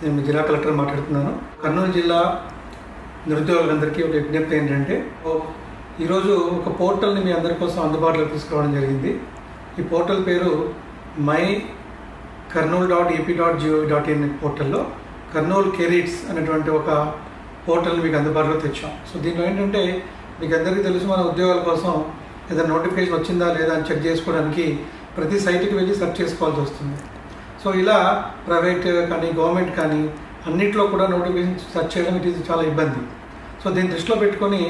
నేను జిల్లా కలెక్టర్ మాట్లాడుతున్నాను. కర్నూలు జిల్లా నిరుద్యోగులందరికీ ఒక విజ్ఞప్తి ఏంటంటే ఈరోజు ఒక పోర్టల్ని మీ అందరి కోసం అందుబాటులోకి తీసుకురావడం జరిగింది. ఈ పోర్టల్ పేరు my Kurnool dot AP dot GOV dot in పోర్టల్లో కర్నూలు కెరీట్స్ అనేటువంటి ఒక పోర్టల్ని మీకు అందుబాటులో తెచ్చాం. సో దీంట్లో ఏంటంటే మీకు అందరికీ తెలుసు మన ఉద్యోగాల కోసం ఏదైనా నోటిఫికేషన్ వచ్చిందా లేదా అని చెక్ చేసుకోవడానికి ప్రతి సైట్కి వెళ్ళి సెర్చ్ చేసుకోవాల్సి వస్తుంది. సో ఇలా ప్రైవేట్ కానీ గవర్నమెంట్ కానీ అన్నిట్లో కూడా నోటిఫికేషన్ సెర్చ్ చేయడం ఇట్ ఈస్ చాలా ఇబ్బంది. సో దీన్ని దృష్టిలో పెట్టుకొని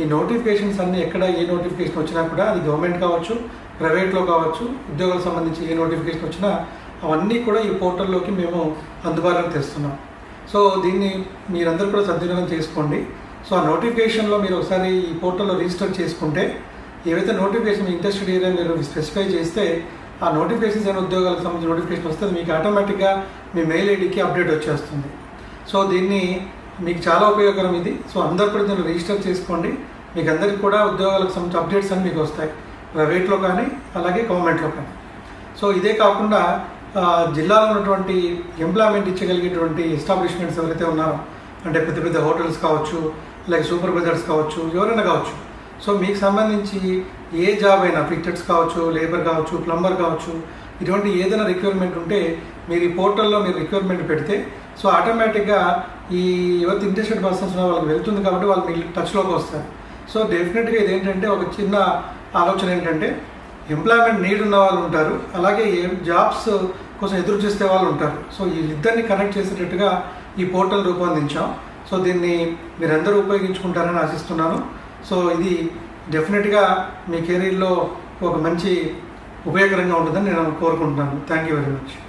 ఈ నోటిఫికేషన్స్ అన్నీ ఎక్కడ ఏ నోటిఫికేషన్ వచ్చినా కూడా అది గవర్నమెంట్ కావచ్చు ప్రైవేట్లో కావచ్చు ఉద్యోగాలకు సంబంధించి ఏ నోటిఫికేషన్ వచ్చినా అవన్నీ కూడా ఈ పోర్టల్లోకి మేము అందుబాటులోకి తెస్తున్నాం. సో దీన్ని మీరందరూ కూడా సద్వినియోగం చేసుకోండి. సో ఆ నోటిఫికేషన్లో మీరు ఒకసారి ఈ పోర్టల్లో రిజిస్టర్ చేసుకుంటే ఏవైతే నోటిఫికేషన్ ఇంట్రెస్టెడ్ ఏరియా మీరు స్పెసిఫై చేస్తే ఆ నోటిఫికేషన్స్ అయిన ఉద్యోగాలకు సంబంధించిన నోటిఫికేషన్ వస్తే మీకు ఆటోమేటిక్గా మీ మెయిల్ ఐడికి అప్డేట్ వచ్చేస్తుంది. సో దీన్ని మీకు చాలా ఉపయోగకరం ఇది. సో అందరు కూడా దీన్ని రిజిస్టర్ చేసుకోండి. మీకు అందరికీ కూడా ఉద్యోగాలకు సంబంధించిన అప్డేట్స్ అన్ని మీకు వస్తాయి. ప్రైవేట్లో కానీ అలాగే గవర్నమెంట్లో కానీ. సో ఇదే కాకుండా జిల్లాలో ఉన్నటువంటి ఎంప్లాయ్మెంట్ ఇచ్చగలిగేటువంటి ఎస్టాబ్లిష్మెంట్స్ ఎవరైతే ఉన్నారో అంటే పెద్ద పెద్ద హోటల్స్ కావచ్చు లైక్ సూపర్ బజార్స్ కావచ్చు ఎవరైనా కావచ్చు సో మీకు సంబంధించి ఏ జాబ్ అయినా ఫిట్టర్స్ కావచ్చు లేబర్ కావచ్చు ప్లంబర్ కావచ్చు ఇటువంటి ఏదైనా రిక్వైర్మెంట్ ఉంటే మీరు ఈ పోర్టల్లో మీరు రిక్వైర్మెంట్ పెడితే సో ఆటోమేటిక్గా ఈ ఎవరి ఇంట్రెస్టెడ్ పర్సన్స్ ఉన్న వాళ్ళకి వెళ్తుంది కాబట్టి వాళ్ళు మీ టచ్లోకి వస్తారు. సో డెఫినెట్గా ఇది ఏంటంటే ఒక చిన్న ఆలోచన ఏంటంటే ఎంప్లాయ్మెంట్ నీడ్ ఉన్న వాళ్ళు ఉంటారు అలాగే ఏ జాబ్స్ కోసం ఎదురు చూస్తే వాళ్ళు ఉంటారు. సో వీళ్ళిద్దరిని కనెక్ట్ చేసేటట్టుగా ఈ పోర్టల్ రూపొందించాం. సో దీన్ని మీరందరూ ఉపయోగించుకుంటారని ఆశిస్తున్నాను. సో ఇది డెఫినెట్గా మీ కెరీర్లో ఒక మంచి ఉపయోగకరంగా ఉంటుందని నేను కోరుకుంటున్నాను. Thank you very much.